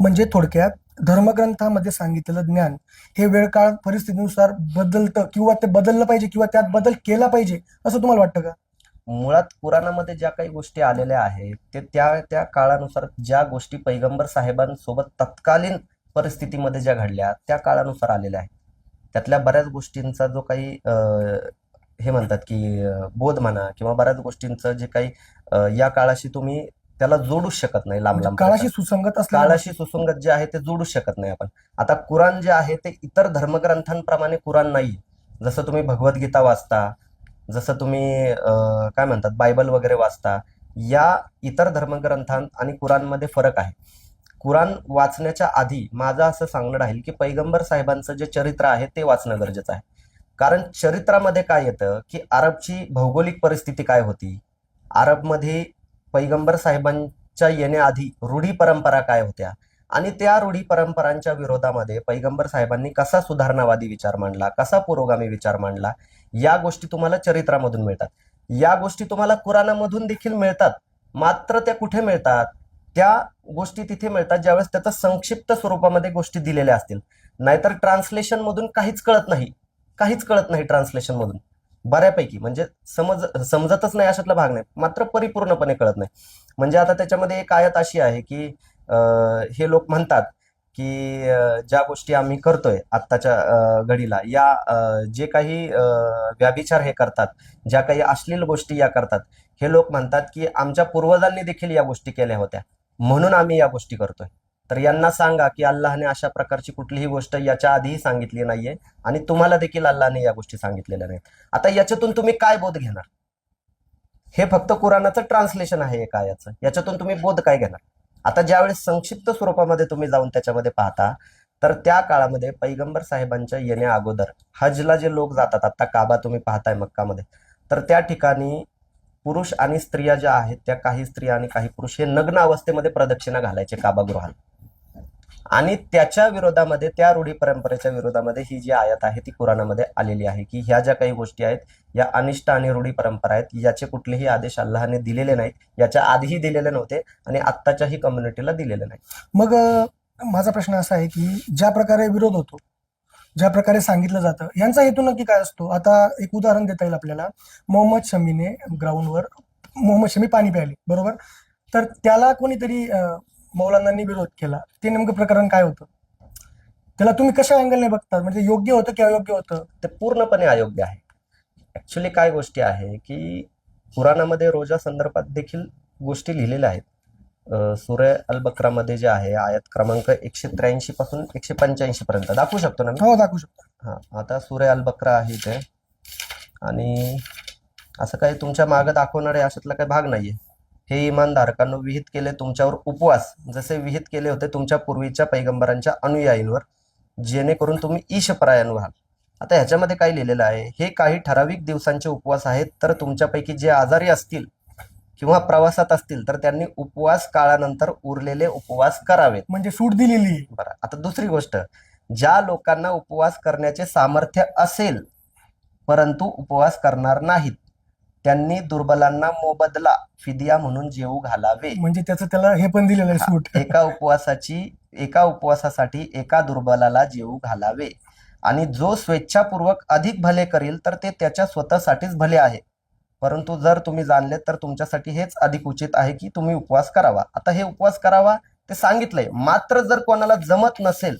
म्हणजे थोडक्यात धर्मग्रंथामध्ये सांगितलेलं ज्ञान हे वेळ काळ परिस्थितीनुसार बदलतं किंवा ते बदललं पाहिजे किंवा त्यात बदल केला पाहिजे असं तुम्हाला वाटतं का? मुळात पुराणामध्ये ज्या काही गोष्टी आलेल्या आहेत ते त्या त्या काळानुसार ज्या गोष्टी पैगंबर साहेबांसोबत तत्कालीन परिस्थितीमध्ये ज्या घडल्या त्या काळानुसार आलेल्या आहेत. त्यातल्या बऱ्याच गोष्टींचा जो काही हे म्हणतात की बोध म्हणा किंवा बऱ्याच गोष्टींचं जे काही या काळाशी तुम्ही त्याला जोडूच शकत नाही लांब म्हणजे लांब काळाशी सुसंगत काळाशी सुसंगत जे आहे ते जोडूच शकत नाही आपण. आता कुराण जे आहे ते इतर धर्मग्रंथांप्रमाणे कुराण नाही. जसं तुम्ही भगवद्गीता वाचता जसं तुम्ही काय म्हणतात बायबल वगैरे वाचता या इतर धर्मग्रंथांत आणि कुराणमध्ये फरक आहे. कुराण वाचण्याच्या आधी माझं असं सांगणं राहील की पैगंबर साहेबांचं जे चरित्र आहे ते वाचणं गरजेचं आहे. कारण चरित्रामध्ये काय येतं की अरबची भौगोलिक परिस्थिती काय होती? अरबमध्ये पैगंबर साहेबांच्या येण्याआधी रूढी परंपरा काय होत्या? आणि त्या रूढी परंपरांच्या विरोधामध्ये पैगंबर साहेबांनी कसा सुधारणावादी विचार मांडला? कसा पुरोगामी विचार मांडला? या गोष्टी तुम्हाला चरित्रामधून मिळतात. या गोष्टी तुम्हाला कुराणामधून देखील मिळतात. मात्र त्या कुठे मिळतात? त्या गोष्टी तिथे मिळतात ज्यावेळेस त्याचं संक्षिप्त स्वरूपामध्ये गोष्टी दिलेल्या असतील. नाहीतर ट्रान्सलेशन मधून काहीच कळत नाही. काहीच कळत नाही ट्रान्सलेशन मधून. बऱ्यापैकी. म्हणजे समज समजतच नाही अशातला भाग नाही. मात्र परिपूर्णपणे कळत नाही. म्हणजे आता त्याच्यामध्ये एक आयत अशी आहे की हे लोक म्हणतात की ज्या गोष्टी आम्ही करतोय आत्ताच्या घडीला या जे काही व्याभिचार हे करतात ज्या काही अश्लील गोष्टी या करतात हे लोक म्हणतात की आमच्या पूर्वजांनी देखील या गोष्टी केल्या होत्या. म्हणून आम्ही या गोष्टी करतोय. तर यांना सांगा की अल्लाहने अशा प्रकारची कुठलीही गोष्ट याच्या आधीही सांगितली नाहीये आणि तुम्हाला देखील अल्लाहने या गोष्टी सांगितलेल्या नाहीत. आता याच्यातून तुम्ही काय बोध घेणार? हे फक्त कुराणाचं ट्रान्सलेशन आहे एका याचं याच्यातून तुम्ही बोध काय घेणार? आता ज्यावेळेस संक्षिप्त स्वरूपामध्ये तुम्ही जाऊन त्याच्यामध्ये पाहता तर त्या काळामध्ये पैगंबर साहेबांच्या येण्या अगोदर हजला जे लोक जातात आता काबा तुम्ही पाहताय मक्कामध्ये तर त्या ठिकाणी पुरुष आणि स्त्रिया ज्या आहेत त्या काही स्त्रिया आणि काही पुरुष हे नग्न अवस्थेमध्ये प्रदक्षिणा घालायचे काबागृहाला. आणि त्याच्या विरोधामध्ये त्या रूढी परंपरेच्या विरोधामध्ये ही जी आयात आहे ती कुराणामध्ये आलेली आहे की ह्या ज्या काही गोष्टी आहेत या अनिष्ट आणि रूढी परंपरा आहेत याचे कुठलेही आदेश अल्लाहने दिलेले नाहीत याच्या आधीही दिलेले नव्हते आणि आत्ताच्याही कम्युनिटीला दिलेले नाही मग माझा प्रश्न असा आहे की ज्या प्रकारे विरोध होतो ज्या प्रकारे सांगितलं जातं यांचा हेतू नक्की काय असतो? आता एक उदाहरण देता येईल आपल्याला. मोहम्मद शमीने ग्राउंडवर मोहम्मद शमी पाणी प्यायले बरोबर? तर त्याला कोणीतरी मौलानांनी विरोध केला. ते नेमकं प्रकरण काय होतं? त्याला तुम्ही कशा अँगलने बघता म्हणजे योग्य होतं की अयोग्य होतं? ते पूर्णपणे अयोग्य आहे. ऍक्च्युली काय गोष्टी आहे की पुराणामध्ये रोजा संदर्भात देखील गोष्टी लिहिलेल्या आहेत. अं, सुरे अल बकरामध्ये जे आहे आयात क्रमांक एकशे त्र्याऐंशी पासून एकशे पंच्याऐंशी पर्यंत. दाखवू शकतो ना? हो दाखवू शकतो. हा आता सुरे अल बकरा आहे इथे. आणि असं काही तुमच्या मागं दाखवणारे अशातला काही भाग नाहीये. हे इमानधारकांनो विहित केले तुमच्यावर उपवास. जसे विहित केले होते तुमच्या पूर्वीच्या पैगंबरांच्या अनुयायींवर जेणेकरून तुम्ही ईशपरायण व्हाल. आता ह्याच्यामध्ये काय लिहिलेलं आहे? हे काही ठराविक दिवसांचे उपवास आहेत तर तुमच्यापैकी जे आजारी असतील किंवा प्रवासात असतील तर त्यांनी उपवास काळानंतर उरलेले उपवास करावेत. म्हणजे सूट दिलेली. बरं आता दुसरी गोष्ट. ज्या लोकांना उपवास करण्याचे सामर्थ्य असेल परंतु उपवास करणार नाहीत त्यांनी दुर्बलांना मोबदला फिदिया म्हणून जेवू घालावे. म्हणजे त्याचं त्याला हे पण दिलेलं आहे सूट. एका उपवासाची एका उपवासासाठी एका दुर्बलाला जेवू घालावे. आणि जो स्वेच्छापूर्वक अधिक भले करील तर ते त्याच्या स्वतःसाठीच भले आहे. परंतु जर तुम्ही जाणले तर तुमच्यासाठी हेच अधिक उचित आहे की तुम्ही उपवास करावा. आता हे उपवास करावा ते सांगितलंय. मात्र जर कोणाला जमत नसेल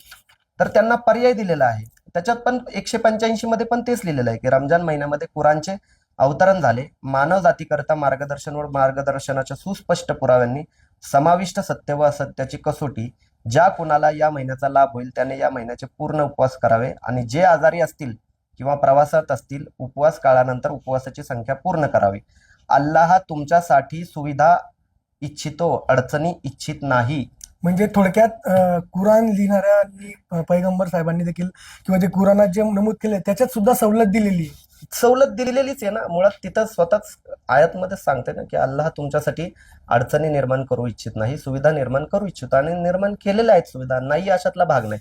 तर त्यांना पर्याय दिलेला आहे. त्याच्यात पण एकशे पंच्याऐंशी मध्ये पण तेच लिहिलेलं आहे की रमजान महिन्यामध्ये कुराणचे अवतरण झाले. मानव जातीकरता मार्गदर्शन व मार्गदर्शनाच्या सुस्पष्ट पुराव्यांनी समाविष्ट सत्य व असत्याची कसोटी ज्या कुणाला या महिन्याचा लाभ होईल त्याने या महिन्याचे पूर्ण उपवास करावे आणि जे आजारी असतील किंवा प्रवासात असतील उपवास काळानंतर उपवासाची संख्या पूर्ण करावी. अल्लाह तुमच्यासाठी सुविधा इच्छितो अडचणी इच्छित नाही. म्हणजे थोडक्यात कुराण लिहिणाऱ्या पैगंबर साहेबांनी देखील किंवा जे कुराणात जे नमूद केले त्याच्यात सुद्धा सवलत दिलेली आहे. सवलत दिलेलीच आहे ना. मुळात तिथं स्वतःच आयातमध्ये सांगते ना की अल्लाह तुमच्यासाठी अडचणी निर्माण करू इच्छित नाही सुविधा निर्माण करू इच्छितो आणि निर्माण केलेल्या आहेत सुविधा. नाही अशातला भाग नाही.